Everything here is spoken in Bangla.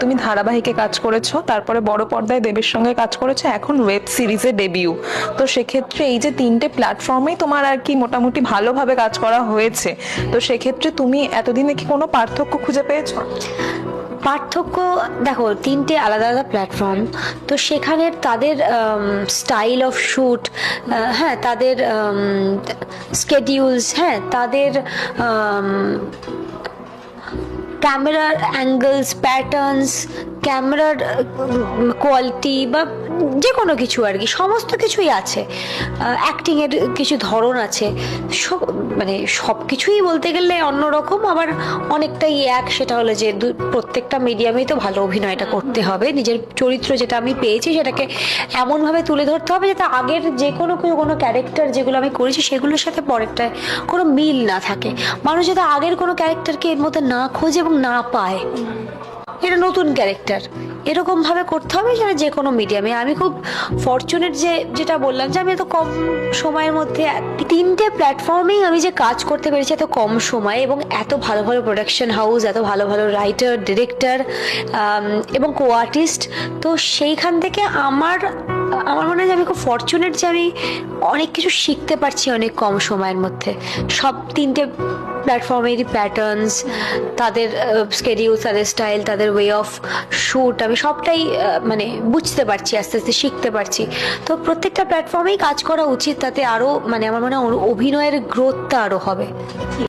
তুমি ধারাবাহিকে কাজ করেছ, তারপরে বড় পর্দায় দেবের সঙ্গে কাজ করেছ, এখন ওয়েব সিরিজে ডেবিউ তো সেক্ষেত্রে এই যে তিনটে প্ল্যাটফর্মেই তোমার আর কি মোটামুটি ভালোভাবে কাজ করা হয়েছে, তো সেক্ষেত্রে তুমি এতদিনে কি কোনো পার্থক্য খুঁজে পেয়েছ? পার্থক্য, দেখো, তিনটে আলাদা আলাদা প্ল্যাটফর্ম তো সেখানে তাদের স্টাইল অফ শ্যুট হ্যাঁ তাদের স্কেডিউলস হ্যাঁ তাদের ক্যামেরার অ্যাঙ্গেলস প্যাটার্নস ক্যামেরার কোয়ালিটি বা যে কোনো কিছু আর কি, সমস্ত কিছুই আছে। অ্যাক্টিংয়ের কিছু ধরন আছে। সব মানে সব কিছুই বলতে গেলে অন্যরকম। আবার অনেকটাই এক, সেটা হলো যে প্রত্যেকটা মিডিয়ামেই তো ভালো অভিনয়টা করতে হবে। নিজের চরিত্র যেটা আমি পেয়েছি, সেটাকে এমনভাবে তুলে ধরতে হবে যাতে আগের যে কোনো কোনো ক্যারেক্টার যেগুলো আমি করেছি, সেগুলোর সাথে পরেরটায় কোনো মিল না থাকে। মানুষ যাতে আগের কোনো ক্যারেক্টারকে এর মধ্যে না খোঁজে এবং না পায়। এটা নতুন ক্যারেক্টার। এরকম ভাবে করতে হবে সেটা যে কোনো মিডিয়ামে আমি খুব ফরচুনেট যে, যেটা বললাম যে, আমি এত কম সময়ের মধ্যে তিনটে প্ল্যাটফর্মেই আমি যে কাজ করতে পেরেছি এত কম সময়ে এবং এত ভালো ভালো প্রোডাকশন হাউস এত ভালো ভালো রাইটার ডিরেক্টর এবং কো আর্টিস্ট তো সেইখান থেকে আমার আমার মনে হয় আমি খুব ফরচুনেট যে আমি অনেক কিছু শিখতে পারছি অনেক কম সময়ের মধ্যে। সব তিনটে প্ল্যাটফর্মেরই প্যাটার্নস তাদের স্কেডিউল তাদের স্টাইল তাদের ওয়ে অফ শ্যুট আমি সবটাই মানে বুঝতে পারছি, আস্তে আস্তে শিখতে পারছি। তো প্রত্যেকটা প্ল্যাটফর্মেই কাজ করা উচিত, তাতে আরও মানে আমার মনে হয় অভিনয়ের গ্রোথটা আরও হবে।